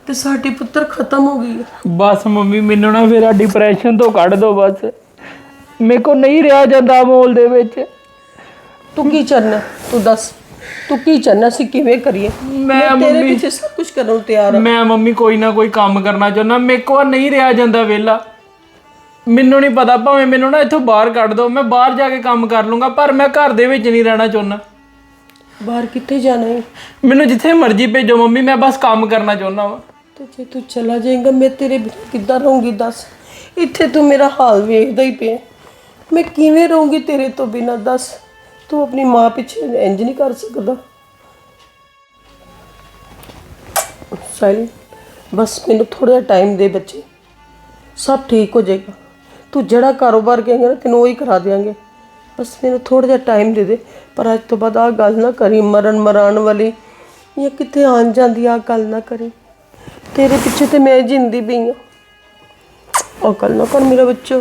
ਤੇ ਸਾਡੀ ਪੁੱਤਰ ਖਤਮ ਹੋ ਗਈ ਹੈ। ਬਸ ਮੰਮੀ ਮੈਨੂੰ ਨਾ ਫਿਰ ਆ ਡਿਪਰੈਸ਼ਨ ਤੋਂ ਕੱਢ ਦਿਓ ਬਸ। ਮੇਰੇ ਕੋ ਨਹੀਂ ਰਿਹਾ ਜਾਂਦਾ ਮੋਲ ਦੇ ਵਿੱਚ। ਤੂੰ ਕੀ ਚਾਹਨਾ ਤੂੰ ਦੱਸ। ਤੂੰ ਕੀ ਚਾਹਨਾ ਸੀ? ਕਿਵੇਂ ਕਰੀਏ? ਮੈਂ ਤੇਰੇ ਮੰਮੀ- ਪਿੱਛੇ ਸਭ ਕੁਝ ਕਰਨ ਨੂੰ ਤਿਆਰ ਹਾਂ। ਮੈਂ ਮੰਮੀ ਕੋਈ ਨਾ ਕੋਈ ਕੰਮ ਕਰਨਾ ਚਾਹੁੰਦਾ। ਮੇਰੇ ਕੋ ਨਹੀਂ ਰਿਹਾ ਜਾਂਦਾ ਵਿਹਲਾ। ਮੈਨੂੰ ਨਹੀਂ ਪਤਾ ਭਾਵੇਂ ਮੈਨੂੰ ਨਾ ਇੱਥੋਂ ਬਾਹਰ ਕੱਢ ਦਿਓ ਮੈਂ ਬਾਹਰ ਜਾ ਕੇ ਕੰਮ ਕਰ ਲੂੰਗਾ ਪਰ ਮੈਂ ਘਰ ਦੇ ਵਿੱਚ ਨਹੀਂ ਰਹਿਣਾ ਚਾਹੁੰਦਾ। ਬਾਹਰ ਕਿੱਥੇ ਜਾਣਾ ਹੈ ਮੈਨੂੰ ਜਿੱਥੇ ਮਰਜ਼ੀ ਭੇਜੋ ਮੰਮੀ ਮੈਂ ਬਸ ਕੰਮ ਕਰਨਾ ਚਾਹੁੰਦਾ ਵਾਂ। ਤੇ ਜੇ ਤੂੰ ਚਲਾ ਜਾਏਗਾ, ਮੈਂ ਤੇਰੇ ਬਿਨਾਂ ਕਿੱਦਾਂ ਰਹੂੰਗੀ, ਦੱਸ। ਇੱਥੇ ਤੂੰ ਮੇਰਾ ਹਾਲ ਵੇਖਦਾ ਹੀ ਪਿਆ। ਮੈਂ ਕਿਵੇਂ ਰਹੂੰਗੀ ਤੇਰੇ ਤੋਂ ਬਿਨਾਂ, ਦੱਸ। ਤੂੰ ਆਪਣੀ ਮਾਂ ਪਿੱਛੇ ਇੰਜ ਨਹੀਂ ਕਰ ਸਕਦਾ। ਸਾਇਲ, ਬਸ ਮੈਨੂੰ ਥੋੜਾ ਟਾਈਮ ਦੇ ਬੱਚੇ। ਸਭ ਠੀਕ ਹੋ ਜਾਏਗਾ। ਤੂੰ ਜਿਹੜਾ ਕਾਰੋਬਾਰ ਕਹੇਂਗਾ ਨਾ, ਤੈਨੂੰ ਉਹੀ ਕਰਾ ਦੇਵਾਂਗੇ ਬਸ ਮੈਨੂੰ ਥੋੜਾ ਜਿਹਾ ਟਾਈਮ ਦੇ ਦੇ। ਪਰ ਅੱਜ ਤੋਂ ਬਾਅਦ ਆ ਗੱਲ ਨਾ ਕਰੀ ਮਰਨ ਮਰਾਣ ਵਾਲੀ। ਜਾਂ ਕਿਤੇ ਆਣ ਜਾਂਦੀ ਆ ਗੱਲ ਨਾ ਕਰੀ। ਤੇਰੇ ਪਿੱਛੇ ਤੇ ਮੈਂ ਜਿੰਦੀ ਪਈ ਆ ਅਕਲ ਨਾ ਕਰ ਮੇਰਾ ਬੱਚਾ